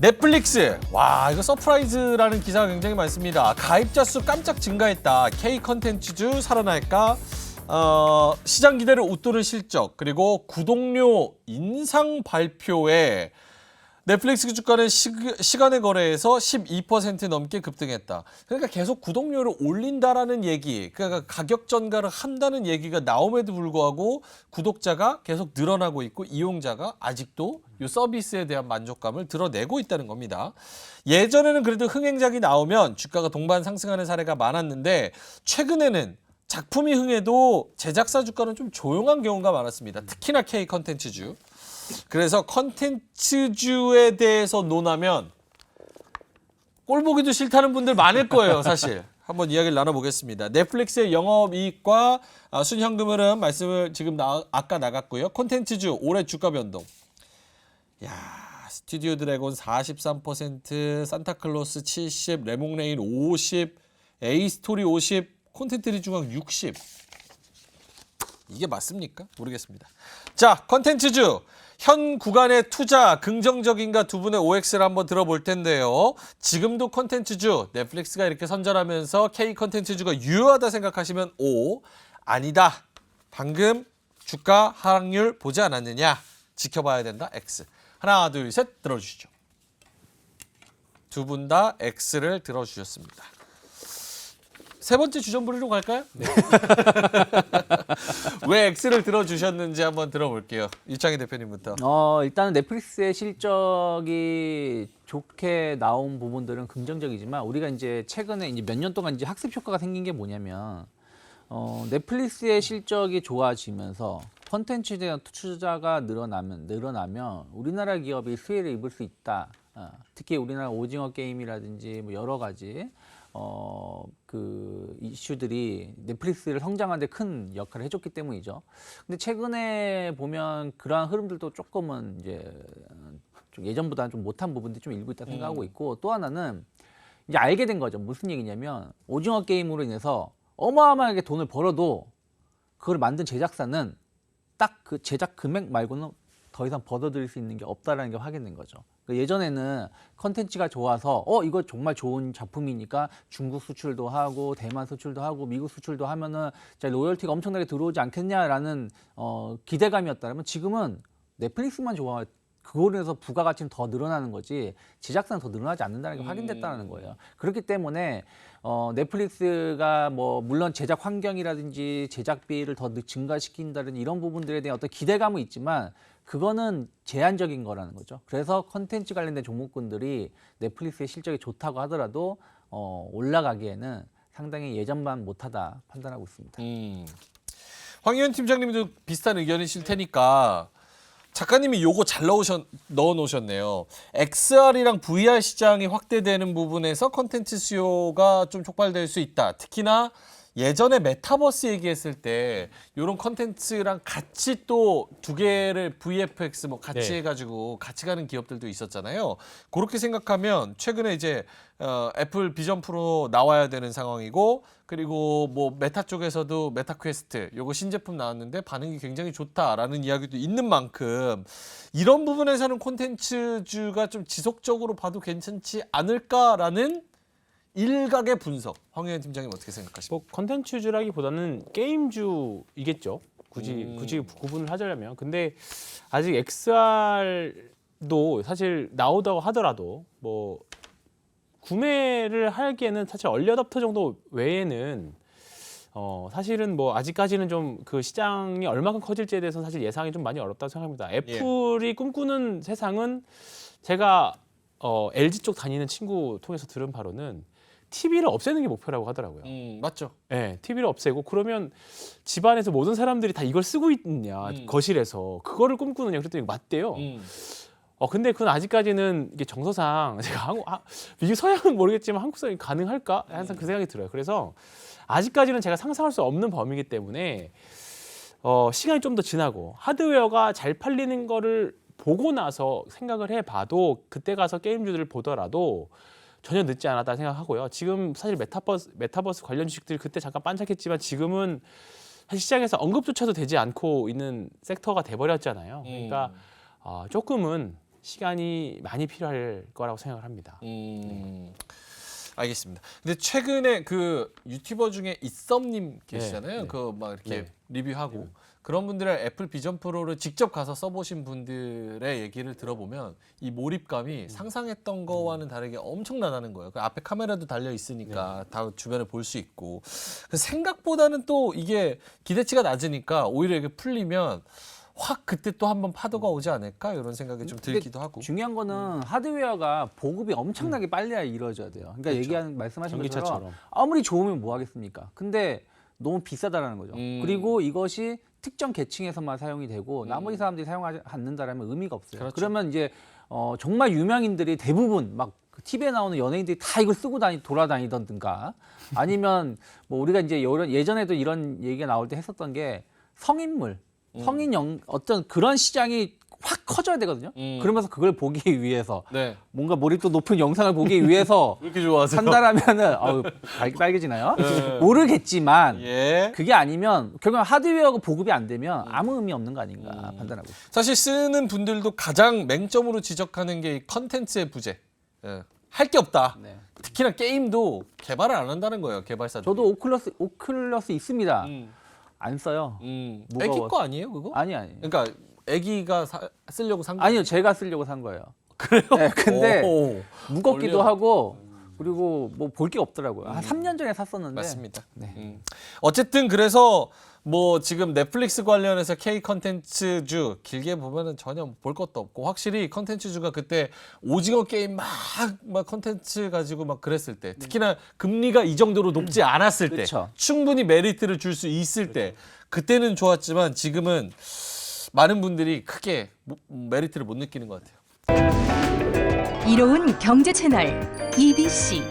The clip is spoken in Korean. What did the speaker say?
넷플릭스 와 이거 서프라이즈라는 기사가 굉장히 많습니다. 가입자 수 깜짝 증가했다. K 컨텐츠주 살아날까? 어, 시장 기대를 웃도는 실적 그리고 구독료 인상 발표에 넷플릭스 주가는 시, 시간의 거래에서 12% 넘게 급등했다. 그러니까 계속 구독료를 올린다라는 얘기, 그러니까 가격 전가를 한다는 얘기가 나옴에도 불구하고 구독자가 계속 늘어나고 있고 이용자가 아직도 이 서비스에 대한 만족감을 드러내고 있다는 겁니다. 예전에는 그래도 흥행작이 나오면 주가가 동반 상승하는 사례가 많았는데 최근에는 작품이 흥해도 제작사 주가는 좀 조용한 경우가 많았습니다. 특히나 K 컨텐츠주. 그래서 컨텐츠주에 대해서 논하면 꼴 보기도 싫다는 분들 많을 거예요, 사실. 한번 이야기를 나눠보겠습니다. 넷플릭스의 영업이익과 아, 순현금 흐름 말씀을 지금 나, 아까 나갔고요. 콘텐츠주 올해 주가 변동. 야 스튜디오 드래곤 43%, 산타클로스 70, 레몽레인 50, 에이스토리 50, 콘텐츠리 중앙 60. 이게 맞습니까? 모르겠습니다. 자, 컨텐츠주 현 구간의 투자 긍정적인가 두 분의 OX를 한번 들어볼 텐데요. 지금도 컨텐츠주 넷플릭스가 이렇게 선전하면서 K 컨텐츠주가 유효하다 생각하시면 O, 아니다. 방금 주가 하락률 보지 않았느냐? 지켜봐야 된다. X. 하나, 둘, 셋 들어주시죠. 두 분 다 X를 들어주셨습니다. 세 번째 주전부리로 갈까요? 네. 왜 X를 들어주셨는지 한번 들어볼게요. 유창희 대표님부터. 어, 일단은 넷플릭스의 실적이 좋게 나온 부분들은 긍정적이지만 우리가 이제 최근에 이제 몇 년 동안 이제 학습 효과가 생긴 게 뭐냐면 어, 넷플릭스의 실적이 좋아지면서 컨텐츠에 대한 투자가 늘어나면 늘어나면 우리나라 기업이 수혜를 입을 수 있다. 어, 특히 우리나라 오징어 게임이라든지 뭐 여러 가지 어, 그 이슈들이 넷플릭스를 성장하는 데 큰 역할을 해줬기 때문이죠. 근데 최근에 보면 그러한 흐름들도 조금은 이제 좀 예전보다는 좀 못한 부분들이 좀 일고 있다 생각하고 있고 또 하나는 이제 알게 된 거죠. 무슨 얘기냐면 오징어 게임으로 인해서 어마어마하게 돈을 벌어도 그걸 만든 제작사는 딱 그 제작 금액 말고는 더 이상 벌어들일 수 있는 게 없다라는 게 확인된 거죠. 그 예전에는 컨텐츠가 좋아서 어 이거 정말 좋은 작품이니까 중국 수출도 하고 대만 수출도 하고 미국 수출도 하면은 진짜 로열티가 엄청나게 들어오지 않겠냐라는 어 기대감이었다면 지금은 넷플릭스만 좋아 그걸로 인해서 부가가치는 더 늘어나는 거지 제작사는 더 늘어나지 않는다는 게 확인됐다는 거예요. 그렇기 때문에 어, 넷플릭스가 뭐 물론 제작 환경이라든지 제작비를 더 느- 증가시킨다든지 이런 부분들에 대한 어떤 기대감은 있지만 그거는 제한적인 거라는 거죠. 그래서 컨텐츠 관련된 종목군들이 넷플릭스의 실적이 좋다고 하더라도 어, 올라가기에는 상당히 예전만 못하다 판단하고 있습니다. 음. 황희연 팀장님도 비슷한 의견이실 테니까 작가님이 요거 잘 넣으셨, 넣어 놓으셨네요. XR이랑 VR 시장이 확대되는 부분에서 컨텐츠 수요가 좀 촉발될 수 있다. 특히나 예전에 메타버스 얘기했을 때 이런 컨텐츠랑 같이 또 두 개를 VFX 뭐 같이 네. 해가지고 같이 가는 기업들도 있었잖아요. 그렇게 생각하면 최근에 이제 어, 애플 비전 프로 나와야 되는 상황이고 그리고 뭐 메타 쪽에서도 메타 퀘스트 요거 신제품 나왔는데 반응이 굉장히 좋다라는 이야기도 있는 만큼 이런 부분에서는 콘텐츠주가 좀 지속적으로 봐도 괜찮지 않을까라는 일각의 분석. 황혜연 팀장님 어떻게 생각하십니까? 뭐 컨텐츠주라기보다는 게임주이겠죠. 굳이 음. 굳이 구분을 하자면 근데 아직 XR도 사실 나오다고 하더라도 뭐 구매를 하기에는 사실 얼리어답터 정도 외에는 어 사실은 뭐 아직까지는 좀 그 시장이 얼마큼 커질지에 대해서 사실 예상이 좀 많이 어렵다고 생각합니다. 애플이 꿈꾸는 세상은 제가 어 LG 쪽 다니는 친구 통해서 들은 바로는 TV를 없애는 게 목표라고 하더라고요. 음, 맞죠. 네, TV를 없애고 그러면 집안에서 모든 사람들이 다 이걸 쓰고 있냐 음. 거실에서 그거를 꿈꾸느냐 그랬더니 맞대요. 음. 어 근데 그건 아직까지는 이게 정서상 제가 한국 아, 미국 서양은 모르겠지만 한국 사람이 가능할까 항상 그 생각이 들어요. 그래서 아직까지는 제가 상상할 수 없는 범위이기 때문에 어 시간이 좀 더 지나고 하드웨어가 잘 팔리는 거를 보고 나서 생각을 해봐도 그때 가서 게임주들을 보더라도 전혀 늦지 않았다 생각하고요. 지금 사실 메타버스 메타버스 관련 주식들이 그때 잠깐 반짝했지만 지금은 사실 시장에서 언급조차도 되지 않고 있는 섹터가 돼버렸잖아요. 그러니까 어, 조금은 시간이 많이 필요할 거라고 생각을 합니다. 음, 알겠습니다. 근데 최근에 그 유튜버 중에 이썸님 계시잖아요. 네. 그막 이렇게 네. 리뷰하고 그런 분들의 애플 비전 프로를 직접 가서 써보신 분들의 얘기를 들어보면 이 몰입감이 음. 상상했던 거와는 다르게 엄청나다는 거예요. 그 앞에 카메라도 달려 있으니까 네. 다 주변을 볼수 있고 그 생각보다는 또 이게 기대치가 낮으니까 오히려 이게 풀리면 확 그때 또 한번 파도가 오지 않을까 이런 생각이 좀 근데 들기도 하고. 중요한 거는 하드웨어가 보급이 엄청나게 빨리 이루어져야 돼요. 그러니까 그렇죠. 얘기한 말씀하신 것처럼 전기차처럼. 아무리 좋으면 뭐 하겠습니까? 근데 너무 비싸다라는 거죠. 음. 그리고 이것이 특정 계층에서만 사용이 되고 나머지 사람들이 사용하지 않는다라면 의미가 없어요. 음. 그렇죠. 그러면 이제 어, 정말 유명인들이 대부분 막그 TV에 나오는 연예인들이 다 이걸 쓰고 다니 돌아다니던가 아니면 뭐 우리가 이제 이런 예전에도 이런 얘기가 나올 때 했었던 게 성인물, 음. 성인 영 어떤 그런 시장이 확 커져야 되거든요. 음. 그러면서 그걸 보기 위해서 네. 뭔가 몰입도 높은 영상을 보기 위해서 왜 이렇게 좋아하세요? 산다라면은 어우 빨- 빨개지나요? 네. 모르겠지만 예. 그게 아니면 결국 하드웨어가 보급이 안 되면 아무 의미 없는 거 아닌가 판단하고 있습니다. 사실 쓰는 분들도 가장 맹점으로 지적하는 게 이 컨텐츠의 부재. 예. 할게 없다. 네. 특히나 게임도 개발을 안 한다는 거예요, 개발사들. 저도 오클러스 오클러스 있습니다. 음, 안 써요. 음. 무거워. 애기 거 아니에요, 그거? 아니 아니. 그러니까 애기가 사- 쓰려고 산 거. 아니요, 제가 쓰려고 산 거예요. 그래요? 네, 근데 오, 무겁기도 얼려. 하고 그리고 뭐 볼 게 없더라고요. 한 3년 전에 샀었는데. 맞습니다. 네. 음. 어쨌든 그래서 뭐 지금 넷플릭스 관련해서 K 컨텐츠주 길게 보면은 전혀 볼 것도 없고 확실히 컨텐츠주가 그때 오징어 게임 막막 컨텐츠 가지고 막 그랬을 때 특히나 금리가 이 정도로 높지 않았을 때 그쵸. 충분히 메리트를 줄 수 있을 때 그때는 좋았지만 지금은 많은 분들이 크게 모- 메리트를 못 느끼는 것 같아요. 이로운 경제 채널 EBC